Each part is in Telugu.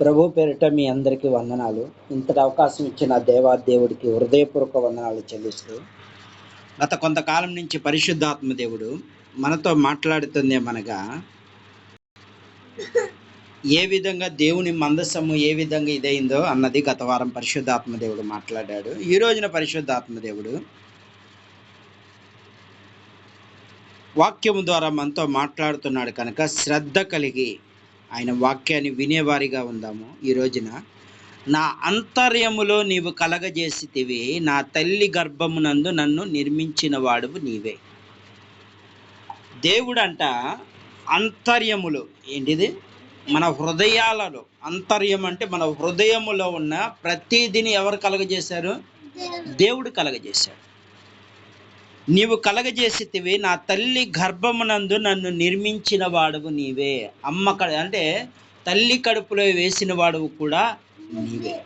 ప్రభు పేరిట మీ అందరికీ వందనాలు. ఇంతటి అవకాశం ఇచ్చిన దేవా దేవుడికి హృదయపూర్వక వందనాలు చెల్లిస్తూ గత కొంతకాలం నుంచి పరిశుద్ధాత్మ దేవుడు మనతో మాట్లాడుతుంది ఏమనగా ఏ విధంగా దేవుని మందస్సము ఏ విధంగా ఇదైందో అన్నది గత వారం పరిశుద్ధాత్మ దేవుడు మాట్లాడాడు. ఈ రోజున పరిశుద్ధాత్మ దేవుడు వాక్యము ద్వారా మనతో మాట్లాడుతున్నాడు కనుక శ్రద్ధ కలిగి ఆయన వాక్యాన్ని వినేవారిగా ఉందాము ఈ రోజున. నా అంతర్యములో నీవు కలగజేసితివి నా తల్లి గర్భమునందు నన్ను నిర్మించిన వాడువు నీవే. దేవుడంట అంతర్యములు ఏంటిది? మన హృదయాలలో. అంతర్యం అంటే మన హృదయములో ఉన్న ప్రతిదిని ఎవరు కలగజేశారు? దేవుడు కలగజేశాడు. నీవు కలగజేసితివి నా తల్లి గర్భమునందు నన్ను నిర్మించిన వాడువు నీవే. అమ్మ అంటే తల్లి కడుపులో వేసిన వాడువు కూడా నీవే.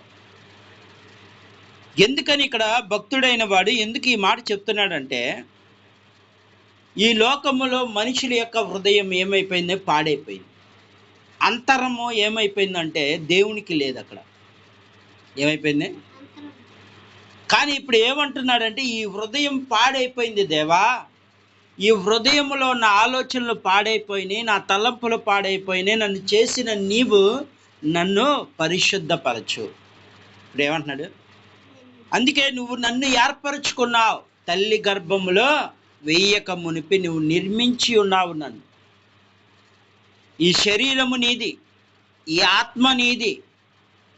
ఎందుకని ఇక్కడ భక్తుడైన వాడు ఎందుకు ఈ మాట చెప్తున్నాడంటే ఈ లోకములో మనుషుల యొక్క హృదయం ఏమైపోయిందో పాడైపోయింది. అంతరము ఏమైపోయిందంటే దేవునికి లేదు అక్కడ ఏమైపోయింది? కానీ ఇప్పుడు ఏమంటున్నాడంటే ఈ హృదయం పాడైపోయింది దేవా. ఈ హృదయంలో నా ఆలోచనలు పాడైపోయినాయి నా తలంపులు పాడైపోయినాయి నన్ను చేసిన నీవు నన్ను పరిశుద్ధపరచు. ఇప్పుడు ఏమంటున్నాడు? అందుకే నువ్వు నన్ను ఏర్పరచుకున్నావు. తల్లి గర్భములో వెయ్యక మునిపి నువ్వు నిర్మించి ఉన్నావు నన్ను. ఈ శరీరము నీది ఈ ఆత్మ నీది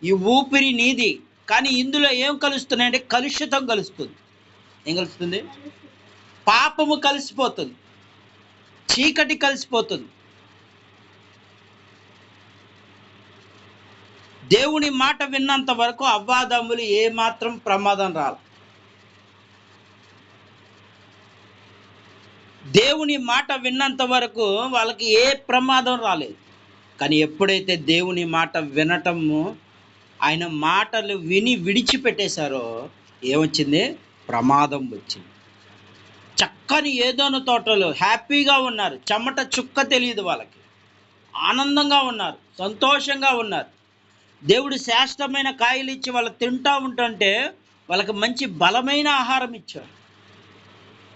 ఈ ఊపిరి నీది కానీ ఇందులో ఏం కలుస్తున్నాయంటే కలుషితం కలుస్తుంది. ఏం కలుస్తుంది? పాపము కలిసిపోతుంది. చీకటి కలిసిపోతుంది. దేవుని మాట విన్నంత వరకు అవ్వాదమ్ములు ఏమాత్రం ప్రమాదం రాలి. దేవుని మాట విన్నంత వరకు వాళ్ళకి ఏ ప్రమాదం రాలేదు. కానీ ఎప్పుడైతే దేవుని మాట వినటము ఆయన మాటలు విని విడిచిపెట్టేశారో ఏమొచ్చింది? ప్రమాదం వచ్చింది. చక్కని ఏదోన తోటలో హ్యాపీగా ఉన్నారు. చెమట చుక్క తెలియదు వాళ్ళకి. ఆనందంగా ఉన్నారు. సంతోషంగా ఉన్నారు. దేవుడు శ్రేష్టమైన కాయలు ఇచ్చి వాళ్ళు తింటా ఉంటుంటే వాళ్ళకి మంచి బలమైన ఆహారం ఇచ్చాడు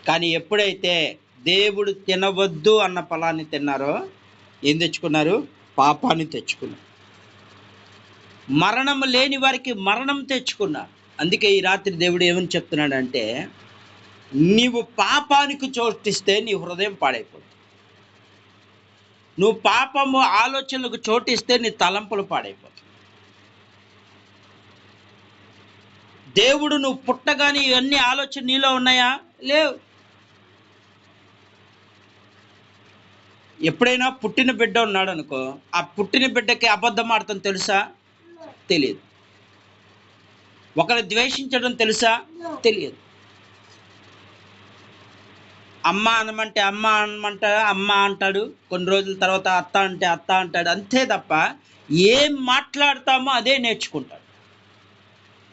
కానీ ఎప్పుడైతే దేవుడు తినవద్దు అన్న ఫలాన్ని తిన్నారో ఏం తెచ్చుకున్నారు? పాపాన్ని తెచ్చుకున్నారు. మరణం లేని వారికి మరణం తెచ్చుకున్నారు. అందుకే ఈ రాత్రి దేవుడు ఏమని చెప్తున్నాడంటే నీవు పాపానికి చోటిస్తే నీ హృదయం పాడైపోతుంది. నువ్వు పాపము ఆలోచనలకు చోటిస్తే నీ తలంపులు పాడైపోతుంది దేవుడు నువ్వు పుట్టగానే ఇవన్నీ ఆలోచన నీలో ఉన్నాయా? లేవు. ఎప్పుడైనా పుట్టిన బిడ్డ ఉన్నాడు అనుకో ఆ పుట్టిన బిడ్డకి అబద్ధం ఆడటం తెలుసా? తెలియదు. ఒకరు ద్వేషించడం తెలుసా? తెలియదు. అమ్మ అనమంటే అమ్మ అనమంట అమ్మ అంటాడు. కొన్ని రోజుల తర్వాత అత్త అంటే అత్త అంటాడు. అంతే తప్ప ఏం మాట్లాడతామో అదే నేర్చుకుంటాడు.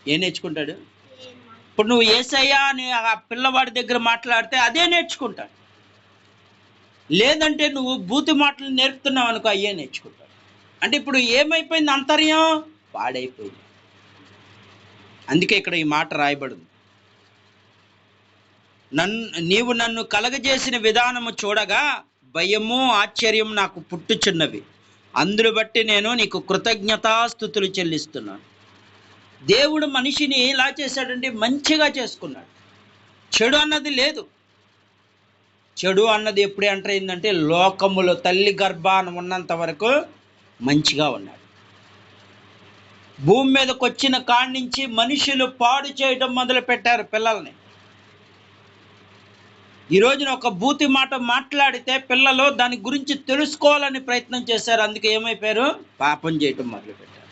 ఏం నేర్చుకుంటాడు? ఇప్పుడు నువ్వు ఏసయ్యా అని ఆ పిల్లవాడి దగ్గర మాట్లాడితే అదే నేర్చుకుంటాడు. లేదంటే నువ్వు బూతి మాటలు నేర్పుతున్నావు అనుకో అయ్యే నేర్చుకుంటాడు. అంటే ఇప్పుడు ఏమైపోయింది అంతర్యం? పాడైపోయింది. అందుకే ఇక్కడ ఈ మాట రాయబడింది. నన్ను నీవు నన్ను కలగజేసిన విధానము చూడగా భయము ఆశ్చర్యం నాకు పుట్టుచున్నవి. అందును బట్టి నేను నీకు కృతజ్ఞతాస్థుతులు చెల్లిస్తున్నాను. దేవుడు మనిషిని ఎలా చేశాడంటే మంచిగా చేసుకున్నాడు. చెడు అన్నది లేదు. చెడు అన్నది ఎప్పుడు ఎంటర్ అయిందంటే లోకములో తల్లి గర్భాన ఉన్నంత వరకు మంచిగా ఉన్నాడు. భూమి మీదకి వచ్చిన కాడి నుంచి మనుషులు పాడు చేయడం మొదలు పెట్టారు పిల్లల్ని. ఈ రోజున ఒక బూతి మాట మాట్లాడితే పిల్లలు దాని గురించి తెలుసుకోవాలని ప్రయత్నం చేశారు. అందుకే ఏమైపోయారు? పాపం చేయటం మొదలుపెట్టారు.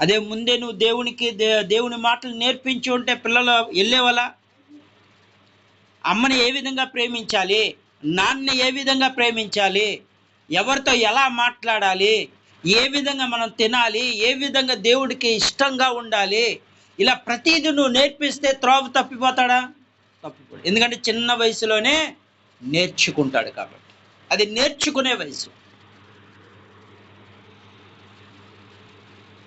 అదే ముందే నువ్వు దేవునికి దే- దేవుని మాటలు నేర్పించి ఉంటే పిల్లలు వెళ్ళేవాళ్ళ? అమ్మని ఏ విధంగా ప్రేమించాలి? నాన్నని ఏ విధంగా ప్రేమించాలి? ఎవరితో ఎలా మాట్లాడాలి? ఏ విధంగా మనం తినాలి ఏ విధంగా దేవుడికి ఇష్టంగా ఉండాలి ఇలా ప్రతిదీ నువ్వు నేర్పిస్తే త్రోవ తప్పిపోతాడా? తప్పిపోడు. ఎందుకంటే చిన్న వయసులోనే నేర్చుకుంటాడు కాబట్టి. అది నేర్చుకునే వయసు.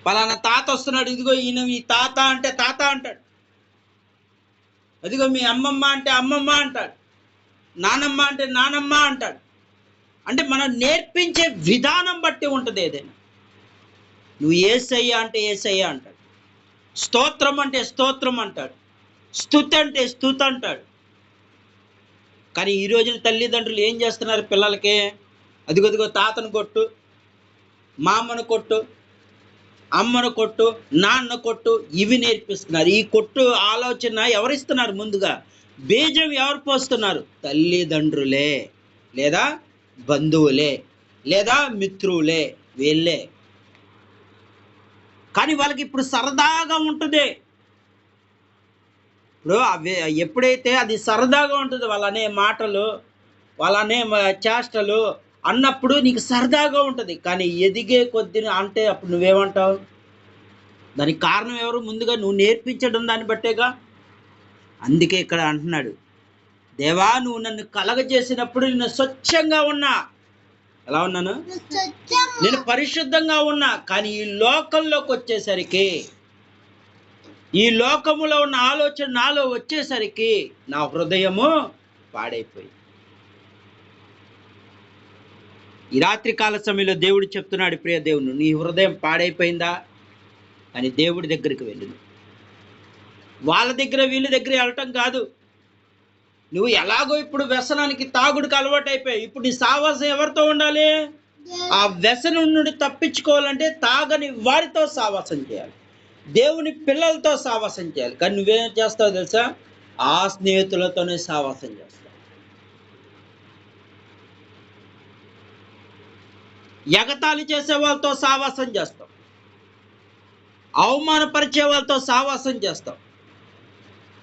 పలానా తాత వస్తున్నాడు ఇదిగో ఈయన మీ తాత అంటే తాత అంటాడు. అదిగో మీ అమ్మమ్మ అంటే అమ్మమ్మ అంటాడు. నానమ్మ అంటే నానమ్మ అంటాడు. అంటే మనం నేర్పించే విధానం బట్టి ఉంటుంది ఏదైనా. నువ్వు ఏసయ్యా అంటే ఏసయ్యా అంటాడు. స్తోత్రం అంటే స్తోత్రం అంటాడు. స్థుతి అంటే స్తుతి అంటాడు. కానీ ఈ రోజున తల్లిదండ్రులు ఏం చేస్తున్నారు పిల్లలకి? అదిగదిగో తాతను కొట్టు మామను కొట్టు అమ్మను కొట్టు నాన్న కొట్టు ఇవి నేర్పిస్తున్నారు. ఈ కొట్టు ఆలోచన ఎవరిస్తున్నారు ముందుగా? బీజం ఎవరు పోస్తున్నారు? తల్లిదండ్రులే. లేదా బంధువులే లేదా మిత్రులే వీళ్ళే. కానీ వాళ్ళకి ఇప్పుడు సరదాగా ఉంటుంది. ఇప్పుడు అవి ఎప్పుడైతే అది సరదాగా ఉంటుంది వాళ్ళనే మాటలు వాళ్ళనే చేష్టలు అన్నప్పుడు నీకు సరదాగా ఉంటుంది. కానీ ఎదిగే కొద్దిని అంటే అప్పుడు నువ్వేమంటావు? దానికి కారణం ఎవరు? ముందుగా నువ్వు నేర్పించడం దాన్ని బట్టేగా? అందుకే ఇక్కడ అంటున్నాడు. దేవా నువ్వు నన్ను కలగజేసినప్పుడు నేను స్వచ్ఛంగా ఉన్నా. ఎలా ఉన్నాను? నేను పరిశుద్ధంగా ఉన్నా. కానీ ఈ లోకంలోకి వచ్చేసరికి ఈ లోకములో ఉన్న ఆలోచన నాలో వచ్చేసరికి నా హృదయము పాడైపోయింది ఈ రాత్రి కాల సమయంలో దేవుడు చెప్తున్నాడు ప్రియ దేవుడు నీ హృదయం పాడైపోయిందా? అని దేవుడి దగ్గరికి వెళ్ళింది. వాళ్ళ దగ్గర వీళ్ళ దగ్గర వెళ్ళటం కాదు. నువ్వు ఎలాగో ఇప్పుడు వ్యసనానికి తాగుడికి అలవాటు అయిపోయావు ఇప్పుడు నీ సావాసం ఎవరితో ఉండాలి? ఆ వ్యసనం నుండి తప్పించుకోవాలంటే తాగని వారితో సావాసం చేయాలి. దేవుని పిల్లలతో సావాసం చేయాలి. కానీ నువ్వేం చేస్తావు తెలుసా? ఆ స్నేహితులతోనే సావాసం చేస్తావు. ఎగతాళి చేసే వాళ్ళతో సావాసం చేస్తాం అవమానపరిచే వాళ్ళతో సావాసం చేస్తాం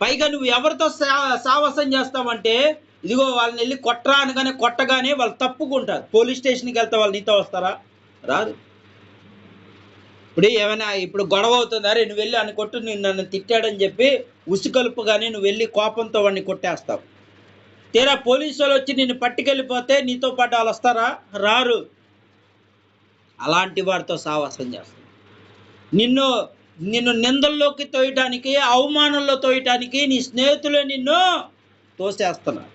పైగా నువ్వు ఎవరితో సా- సావాసం చేస్తావంటే ఇదిగో వాళ్ళని వెళ్ళి కొట్టరా అనగానే కొట్టగానే వాళ్ళు తప్పుకుంటారు. పోలీస్ స్టేషన్కి వెళ్తే వాళ్ళు నీతో వస్తారా? రాదు. ఇప్పుడు ఏమైనా ఇప్పుడు గొడవ అవుతుందా? రే నువ్వు వెళ్ళి అని కొట్టు నేను నన్ను తిట్టాడని చెప్పి ఉసుకలుపుగానే నువ్వు వెళ్ళి కోపంతో వాడిని కొట్టేస్తావు. తీరా పోలీసు వాళ్ళు వచ్చి నిన్ను పట్టుకెళ్ళిపోతే నీతో పాటు వాళ్ళు వస్తారా? రారు. అలాంటి వారితో సావాసం చేస్తాం. నిన్ను నిన్ను నిందల్లోకి తోయటానికి అవమానంలో తోయటానికి నీ స్నేహితులే నిన్ను తోసేస్తున్నారు.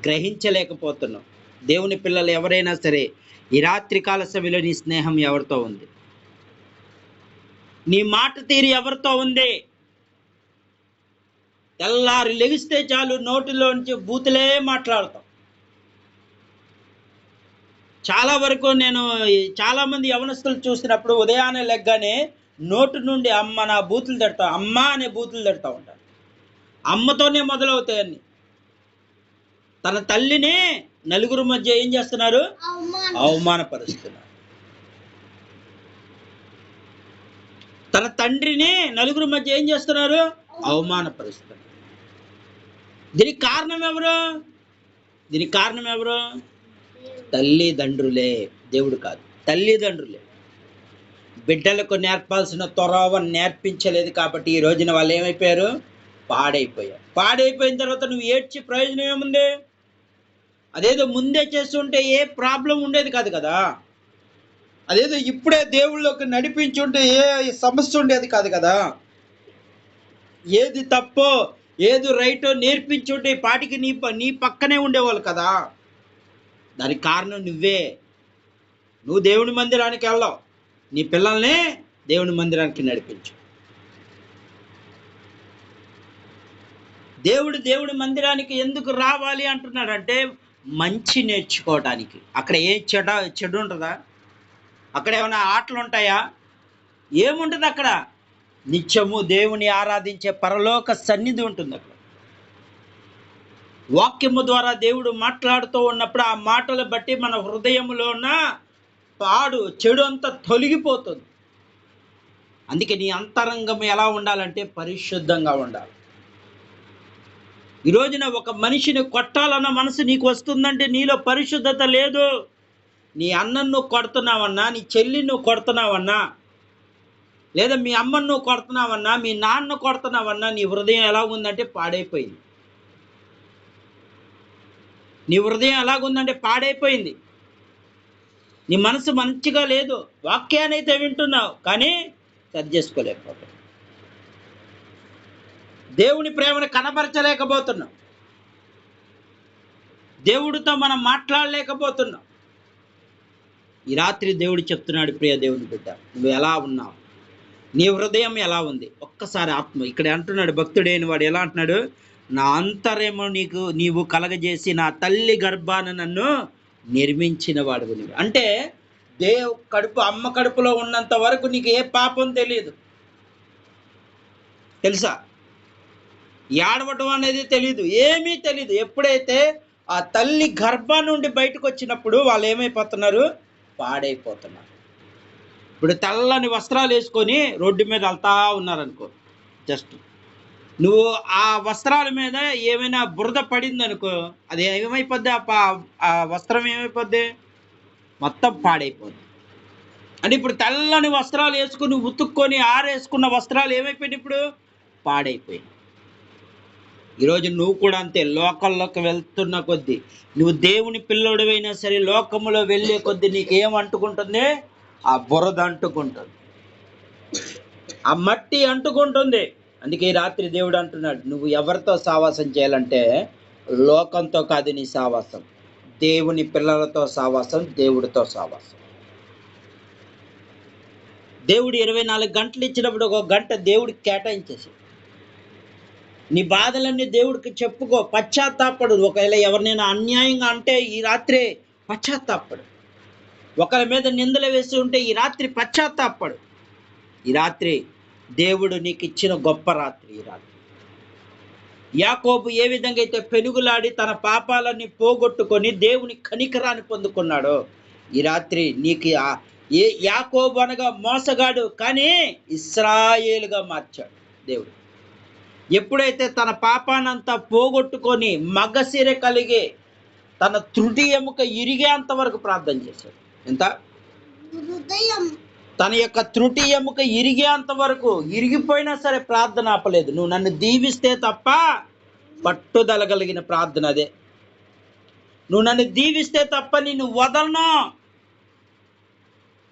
గ్రహించలేకపోతున్నావు. దేవుని పిల్లలు ఎవరైనా సరే ఈ రాత్రికాల సమయంలో నీ స్నేహం ఎవరితో ఉంది? నీ మాట తీరు ఎవరితో ఉంది? తెల్లారి లెగిస్తే చాలు నోటిలోంచి బూతులే మాట్లాడతాం చాలా వరకు నేను చాలామంది చాలా మంది యవనస్తులు చూసినప్పుడు ఉదయాన్నే లెగ్గానే నోటి నుండి అమ్మ నా బూతులు తిడతా అమ్మ అనే బూతులు తిడతా ఉంటారు. అమ్మతోనే మొదలవుతాయన్ని తన తల్లిని నలుగురు మధ్య ఏం చేస్తున్నారు? అవమానపరుస్తున్నారు. తన తండ్రిని నలుగురు మధ్య ఏం చేస్తున్నారు? అవమానపరుస్తున్నారు. దీనికి కారణం ఎవరు? దీనికి కారణం ఎవరు? తల్లిదండ్రులే. దేవుడు కాదు. తల్లిదండ్రులే. బిడ్డలకు నేర్పాల్సిన తొరవ నేర్పించలేదు కాబట్టి ఈ రోజున వాళ్ళు ఏమైపోయారు? పాడైపోయారు. పాడైపోయిన తర్వాత నువ్వు ఏడ్చి ప్రయోజనం ఏముంది? అదేదో ముందే చేస్తుంటే ఏ ప్రాబ్లం ఉండేది కాదు కదా. అదేదో ఇప్పుడే దేవుళ్ళకి నడిపించుంటే ఏ సమస్య ఉండేది కాదు కదా. ఏది తప్పో ఏది రైటో నేర్పించుంటే పాటికి నీ ప- నీ పక్కనే ఉండేవాళ్ళు కదా. దానికి కారణం నువ్వే. నువ్వు దేవుని మందిరానికి వెళ్ళావు. నీ పిల్లల్ని దేవుని మందిరానికి నడిపించు. దేవుడు దేవుడి మందిరానికి ఎందుకు రావాలి అంటున్నాడంటే మంచి నేర్చుకోవడానికి. అక్కడ ఏ చెడ చెడు ఉంటుందా? అక్కడ ఏమైనా ఆటలు ఉంటాయా? ఏముంటుంది అక్కడ? నిత్యము దేవుని ఆరాధించే పరలోక సన్నిధి ఉంటుంది అక్కడ. వాక్యము ద్వారా దేవుడు మాట్లాడుతూ ఉన్నప్పుడు ఆ మాటలు బట్టి మన హృదయంలో ఉన్న పాడు చెడు అంతా తొలగిపోతుంది. అందుకే నీ అంతరంగం ఎలా ఉండాలంటే పరిశుద్ధంగా ఉండాలి. ఈ రోజున ఒక మనిషిని కొట్టాలన్న మనసు నీకు వస్తుందంటే నీలో పరిశుద్ధత లేదు. నీ అన్నను నువ్వు కొడుతున్నావన్నా నీ చెల్లిని నువ్వు కొడుతున్నావన్నా లేదా మీ అమ్మను నువ్వు కొడుతున్నావన్నా మీ నాన్న కొడుతున్నావన్నా నీ హృదయం ఎలా ఉందంటే పాడైపోయింది. నీ హృదయం ఎలాగుందంటే పాడైపోయింది. నీ మనసు మంచిగా లేదు వాక్యాన్ని అయితే వింటున్నావు కానీ సరి చేసుకోలేకపోతున్నావు. దేవుని ప్రేమను కనపరచలేకపోతున్నావు దేవుడితో మనం మాట్లాడలేకపోతున్నాం ఈ రాత్రి దేవుడు చెప్తున్నాడు ప్రియ దేవుని బిడ్డ నువ్వు ఎలా ఉన్నావు? నీ హృదయం ఎలా ఉంది? ఒక్కసారి ఆత్మ ఇక్కడ అంటున్నాడు భక్తుడైన వాడు ఎలా అంటున్నాడు? నా అంతరేమో నీకు నీవు కలగజేసి నా తల్లి గర్భాన నన్ను నిర్మించిన వాడు నీవు. అంటే దేవు కడుపు అమ్మ కడుపులో ఉన్నంత వరకు నీకు ఏ పాపం తెలియదు. తెలుసా? ఏడవటం అనేది తెలియదు ఏమీ తెలియదు ఎప్పుడైతే ఆ తల్లి గర్భం నుండి బయటకు వచ్చినప్పుడు వాళ్ళు ఏమైపోతున్నారు? పాడైపోతున్నారు. ఇప్పుడు తెల్లని వస్త్రాలు వేసుకొని రోడ్డు మీద వెళ్తా ఉన్నారనుకో జస్ట్ నువ్వు ఆ వస్త్రాల మీద ఏమైనా బురద పడింది అనుకో అది ఏమైపోద్ది? ఆ ఆ వస్త్రం ఏమైపోద్ది? మొత్తం పాడైపోద్ది. అంటే ఇప్పుడు తెల్లని వస్త్రాలు వేసుకుని ఉతుక్కొని ఆరేసుకున్న వస్త్రాలు ఏమైపోయింది ఇప్పుడు? పాడైపోయింది ఈరోజు నువ్వు కూడా అంతే లోకల్లోకి వెళ్తున్న కొద్దీ నువ్వు దేవుని పిల్లోడివైనా సరే లోకములో వెళ్ళే కొద్దీ నీకేం అంటుకుంటుంది? ఆ బురద అంటుకుంటుంది. ఆ మట్టి అంటుకుంటుంది. అందుకే రాత్రి దేవుడు అంటున్నాడు నువ్వు ఎవరితో సావాసం చేయాలంటే లోకంతో కాదు నీ సావాసం. దేవుని పిల్లలతో సావాసం దేవుడితో సావాసం. దేవుడు ఇరవై నాలుగు గంటలు ఇచ్చినప్పుడు ఒక గంట దేవుడికి కేటాయించేసి నీ బాధలన్నీ దేవుడికి చెప్పుకో పశ్చాత్తాపడు. ఒకవేళ ఎవరినైనా అన్యాయంగా అంటే ఈ రాత్రే పశ్చాత్తాపడు. ఒకరి మీద నిందలు వేసి ఉంటే ఈ రాత్రి పశ్చాత్తాపడు. ఈ రాత్రి దేవుడు నీకు ఇచ్చిన గొప్ప రాత్రి ఈ రాత్రి. యాకోబు ఏ విధంగా అయితే పెనుగులాడి తన పాపాలన్నీ పోగొట్టుకొని దేవుని కనికరాన్ని పొందుకున్నాడో ఈ రాత్రి నీకు ఏ యాకోబు అనగా మోసగాడు కానీ ఇస్రాయేలుగా మార్చాడు దేవుడు. ఎప్పుడైతే తన పాపానంతా పోగొట్టుకొని మగసిర కలిగి తన త్రుటి ఎముక ఇరిగేంత వరకు ప్రార్థన చేశాడు. ఎంత? తన యొక్క త్రుటి ఎముక ఇరిగేంత వరకు ఇరిగిపోయినా సరే ప్రార్థన ఆపలేదు. నువ్వు నన్ను దీవిస్తే తప్ప పట్టుదల కలిగిన ప్రార్థన అదే. నువ్వు నన్ను దీవిస్తే తప్ప నిన్ను వదలను.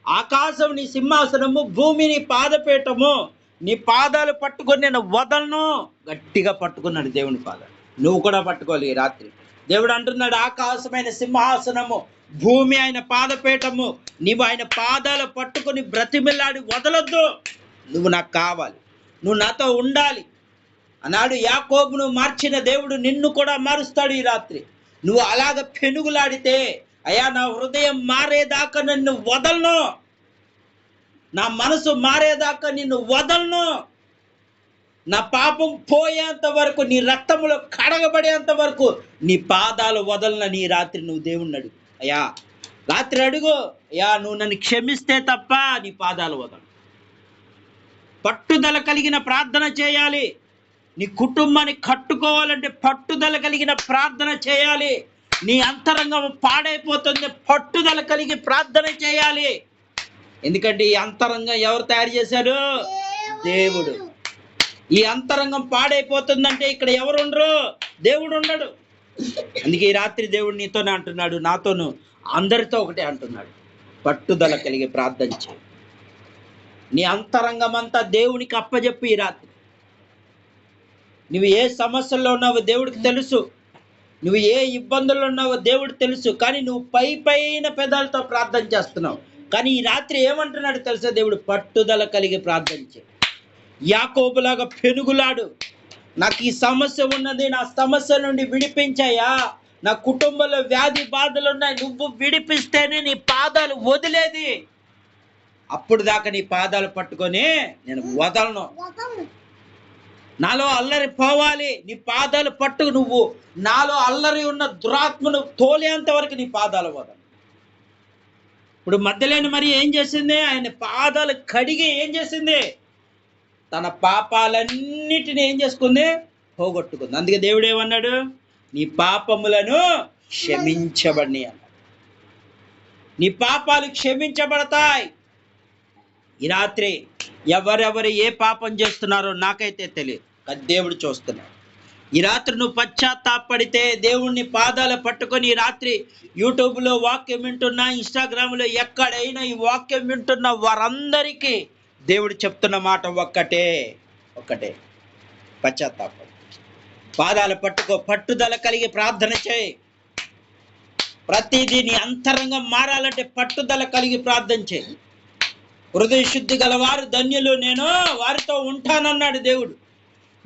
ఆకాశం నీ సింహాసనము భూమి నీ పాదపీఠము నీ పాదాలు పట్టుకొని నేను వదలను. గట్టిగా పట్టుకున్నాడు దేవుని పాదాలు. నువ్వు కూడా పట్టుకోవాలి ఈ రాత్రి. దేవుడు అంటున్నాడు ఆకాశమైన సింహాసనము భూమి ఆయన పాదపీఠము. నీవు ఆయన పాదాలు పట్టుకొని బ్రతిమిల్లాడి వదలొద్దు. నువ్వు నాకు కావాలి. నువ్వు నాతో ఉండాలి. అన్నాడు యాకోబును మార్చిన దేవుడు నిన్ను కూడా మారుస్తాడు ఈ రాత్రి. నువ్వు అలాగ పెనుగులాడితే అయ్యా నా హృదయం మారేదాకా నన్ను వదలను. నా మనసు మారేదాకా నిన్ను వదలను. నా పాపం పోయేంత వరకు నీ రక్తములో కడగబడేంత వరకు నీ పాదాలు వదలన నీ రాత్రి నువ్వు దేవుణ్ణి అడుగు. అయ్యా రాత్రి అడుగు. అయ్యా నువ్వు నన్ను క్షమిస్తే తప్ప నీ పాదాలు వదలు పట్టుదల కలిగిన ప్రార్థన చేయాలి. నీ కుటుంబాన్ని కట్టుకోవాలంటే పట్టుదల కలిగిన ప్రార్థన చేయాలి. నీ అంతరంగం పాడైపోతుంది పట్టుదల కలిగి ప్రార్థన చేయాలి. ఎందుకంటే ఈ అంతరంగం ఎవరు తయారు చేశారు? దేవుడు. ఈ అంతరంగం పాడైపోతుందంటే ఇక్కడ ఎవరు ఉండరు దేవుడు ఉండడు. అందుకే ఈ రాత్రి దేవుడు నీతోనే అంటున్నాడు నాతోను అందరితో ఒకటే అంటున్నాడు. పట్టుదల కలిగి ప్రార్థన చేయి. నీ అంతరంగం అంతా దేవునికి అప్పజెప్పు ఈ రాత్రి. నువ్వు ఏ సమస్యల్లో ఉన్నావో దేవుడికి తెలుసు. నువ్వు ఏ ఇబ్బందుల్లో ఉన్నావో దేవుడు తెలుసు. కానీ నువ్వు పై పైన పెదాలతో ప్రార్థన చేస్తున్నావు. కానీ ఈ రాత్రి ఏమంటున్నాడు తెలుసా దేవుడు? పట్టుదల కలిగి ప్రార్థన చే యాకోబులాగా పెనుగులాడు. నాకు ఈ సమస్య ఉన్నది నా సమస్య నుండి విడిపించాయా నా కుటుంబంలో వ్యాధి బాధలు ఉన్నాయి నువ్వు విడిపిస్తేనే నీ పాదాలు వదిలేది. అప్పుడు దాకా నీ పాదాలు పట్టుకొని నేను వదలను. వదం నాలో అల్లరి పోవాలి నీ పాదాలు పట్టు నువ్వు నాలో అల్లరి ఉన్న దురాత్మను తోలేంత వరకు నీ పాదాలు వదలు ఇప్పుడు మధ్యలేని మరి ఏం చేసింది? ఆయన పాదాలు కడిగి ఏం చేసింది? తన పాపాలన్నిటిని ఏం చేసుకుంది? పోగొట్టుకుంది. అందుకే దేవుడు ఏమన్నాడు? నీ పాపములను క్షమించబడి అన్నాడు. నీ పాపాలు క్షమించబడతాయి. ఈ రాత్రి ఎవరెవరు ఏ పాపం చేస్తున్నారో నాకైతే తెలియదు. కానీ దేవుడు చూస్తున్నాడు. ఈ రాత్రి నువ్వు పశ్చాత్తాపడితే దేవుణ్ణి పాదాలు పట్టుకొని ఈ రాత్రి యూట్యూబ్లో వాక్యం వింటున్నా ఇన్స్టాగ్రామ్లో ఎక్కడైనా ఈ వాక్యం వింటున్న వారందరికీ దేవుడు చెప్తున్న మాట ఒక్కటే ఒక్కటే. పశ్చాత్తాపడు పాదాలు పట్టుకో పట్టుదల కలిగి ప్రార్థన చేయి. ప్రతిదీ నీ అంతరంగం మారాలంటే పట్టుదల కలిగి ప్రార్థన చేయి. హృదయ శుద్ధి గలవారు ధన్యులు నేను వారితో ఉంటానన్నాడు దేవుడు.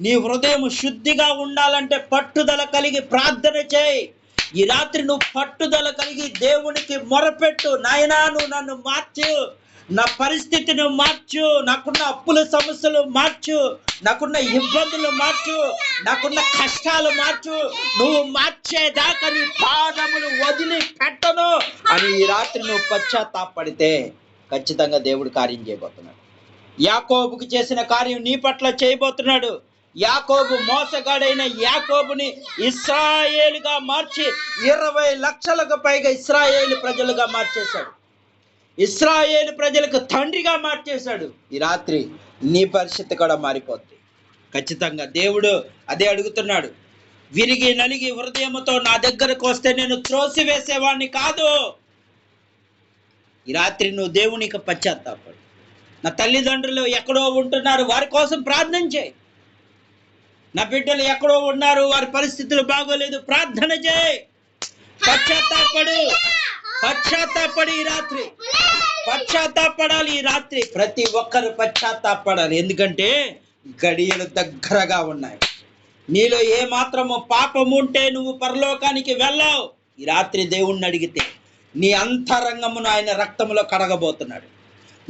నీ హృదయం శుద్ధిగా ఉండాలంటే పట్టుదల కలిగి ప్రార్థన చేయి. ఈ రాత్రి నువ్వు పట్టుదల కలిగి దేవునికి మొరపెట్టు. నాయనా నువ్వు నన్ను మార్చు. నా పరిస్థితిని మార్చు నాకున్న అప్పుల సమస్యలు మార్చు నాకున్న ఇబ్బందులు మార్చు నాకున్న కష్టాలు మార్చు. నువ్వు మార్చేదాకా నీ పాదములు వదిలి పెట్టను అని ఈ రాత్రి నువ్వు పశ్చాత్తాపడితే ఖచ్చితంగా దేవుడు కార్యం చేయబోతున్నాడు. యాకోబుకి చేసిన కార్యం నీ పట్ల చేయబోతున్నాడు. యాకోబు మోసగాడైన యాకోబుని ఇస్రాయేలుగా మార్చి ఇరవై లక్షలకు పైగా ఇస్రాయేలు ప్రజలుగా మార్చేశాడు. ఇస్రాయేలు ప్రజలకు తండ్రిగా మార్చేశాడు. ఈ రాత్రి నీ పరిస్థితి కూడా మారిపోద్ది. ఖచ్చితంగా దేవుడు అదే అడుగుతున్నాడు. విరిగి నలిగి హృదయముతో నా దగ్గరకు వస్తే నేను త్రోసివేసేవాడిని కాదు. ఈ రాత్రి నువ్వు దేవునికి పశ్చాత్తాపడు. నా తల్లిదండ్రులు ఎక్కడో ఉంటున్నారు వారి కోసం ప్రార్థన చేయి. నా బిడ్డలు ఎక్కడో ఉన్నారు వారి పరిస్థితులు బాగోలేదు ప్రార్థన చేయి. పశ్చాత్తాపడు. పశ్చాత్తాపడి ఈ రాత్రి. పశ్చాత్తాపడాలి ఈ రాత్రి. ప్రతి ఒక్కరు పశ్చాత్తాపడాలి. ఎందుకంటే గడియలు దగ్గరగా ఉన్నాయి. నీలో ఏ మాత్రము పాపం ఉంటే నువ్వు పరలోకానికి వెళ్ళావు. ఈ రాత్రి దేవుణ్ణి అడిగితే నీ అంతరంగమును ఆయన రక్తములో కడగబోతున్నాడు.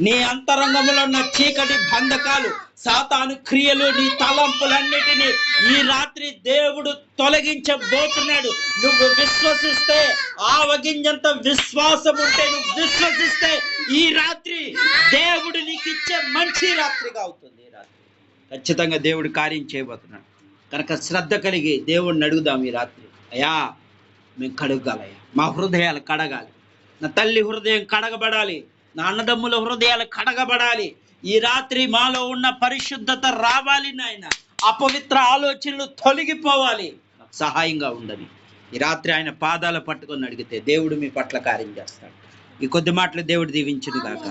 నీ అంతరంగంలో ఉన్న చీకటి బంధకాలు సాతాను క్రియలు నీ తలంపులన్నిటినీ ఈ రాత్రి దేవుడు తొలగించబోతున్నాడు. నువ్వు విశ్వసిస్తే ఆవగింజంత విశ్వాసం ఉంటే నువ్వు విశ్వసిస్తే ఈ రాత్రి దేవుడు నీకు ఇచ్చే మంచి రాత్రిగా అవుతుంది ఈ రాత్రి. ఖచ్చితంగా దేవుడు కార్యం చేయబోతున్నాడు. కనుక శ్రద్ధ కలిగి దేవుడిని అడుగుదాం ఈ రాత్రి. అయ్యా మేము కడగాలయ్యా. మా హృదయాలు కడగాలి. నా తల్లి హృదయం కడగబడాలి. నా అన్నదమ్ముల హృదయాలు కడగబడాలి. ఈ రాత్రి మాలో ఉన్న పరిశుద్ధత రావాలి నాయన. అపవిత్ర ఆలోచనలు తొలగిపోవాలి. సహాయంగా ఉండని. ఈ రాత్రి ఆయన పాదాల పట్టుకొని అడిగితే దేవుడు మీ పట్ల కార్యం చేస్తాడు. ఈ కొద్ది మాటలు దేవుడు దీవించును కాక